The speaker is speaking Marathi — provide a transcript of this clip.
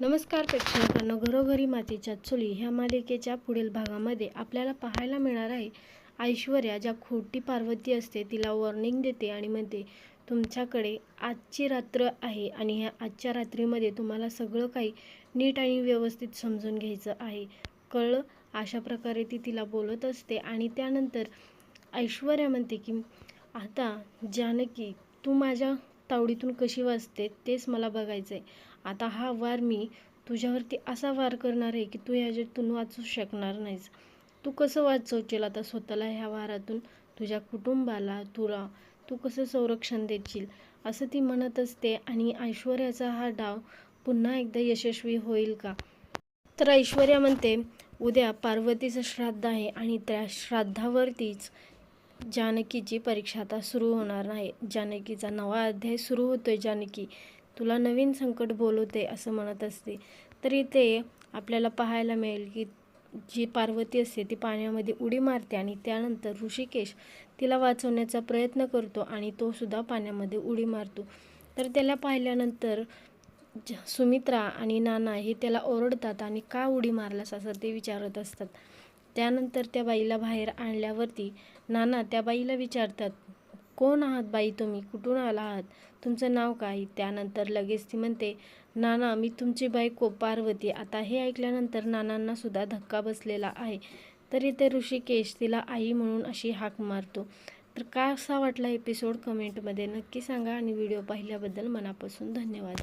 नमस्कार प्रेक्षकांनो घरोघरी मातीच्या चुली ह्या मालिकेच्या पुढील भागामध्ये आपल्याला पाहायला मिळणार आहे ऐश्वर्या ज्या खोटी पार्वती असते तिला वॉर्निंग देते आणि म्हणते तुमच्याकडे आजची रात्र आहे आणि ह्या आजच्या रात्रीमध्ये तुम्हाला सगळं काही नीट आणि व्यवस्थित समजून घ्यायचं आहे. कळलं? अशा प्रकारे ती तिला बोलत असते आणि त्यानंतर ऐश्वर्या म्हणते की आता जानकी तू माझ्या तावडीतून कशी वाचते तेच मला बघायचं आहे आता हा वार मी तुझ्यावरती असा वार करणार आहे की तू ह्याच्यातून वाचू शकणार नाहीस. तू कसं वाचवशील आता स्वतःला ह्या वारातून? तुझ्या कुटुंबाला तुला. तू कसं संरक्षण देशील? असं ती म्हणत असते आणि ऐश्वर्याचा हा डाव पुन्हा एकदा यशस्वी होईल का? तर ऐश्वर्या म्हणते उद्या पार्वतीचं श्राद्ध आहे आणि त्या श्राद्धावरतीच जानकीची परीक्षा आता सुरू होणार नाही. जानकीचा नवा अध्याय सुरू होतोय. जानकी तुला नवीन संकट बोलवते असं म्हणत असते. तरी ते आपल्याला पाहायला मिळेल की जी पार्वती असते ती पाण्यामध्ये उडी मारते आणि त्यानंतर ऋषिकेश तिला वाचवण्याचा प्रयत्न करतो आणि तो सुद्धा पाण्यामध्ये उडी मारतो. तर त्याला पाहिल्यानंतर ज सुमित्रा आणि नाना हे त्याला ओरडतात आणि का उडी मारलास असं ते विचारत असतात. त्यानंतर त्या बाईला बाहेर आणल्यावरती नाना त्या बाईला विचारतात कोण आहात बाई तुम्ही? कुठून आला आहात? तुमचं नाव काय? त्यानंतर लगेच ती म्हणते नाना मी तुमची बायको पार्वती. आता हे ऐकल्यानंतर नानांना सुद्धा धक्का बसलेला आहे. तरी ते ऋषिकेश तिला आई म्हणून अशी हाक मारतो. तर का असा वाटला एपिसोड कमेंटमध्ये नक्की सांगा आणि व्हिडिओ पाहिल्याबद्दल मनापासून धन्यवाद.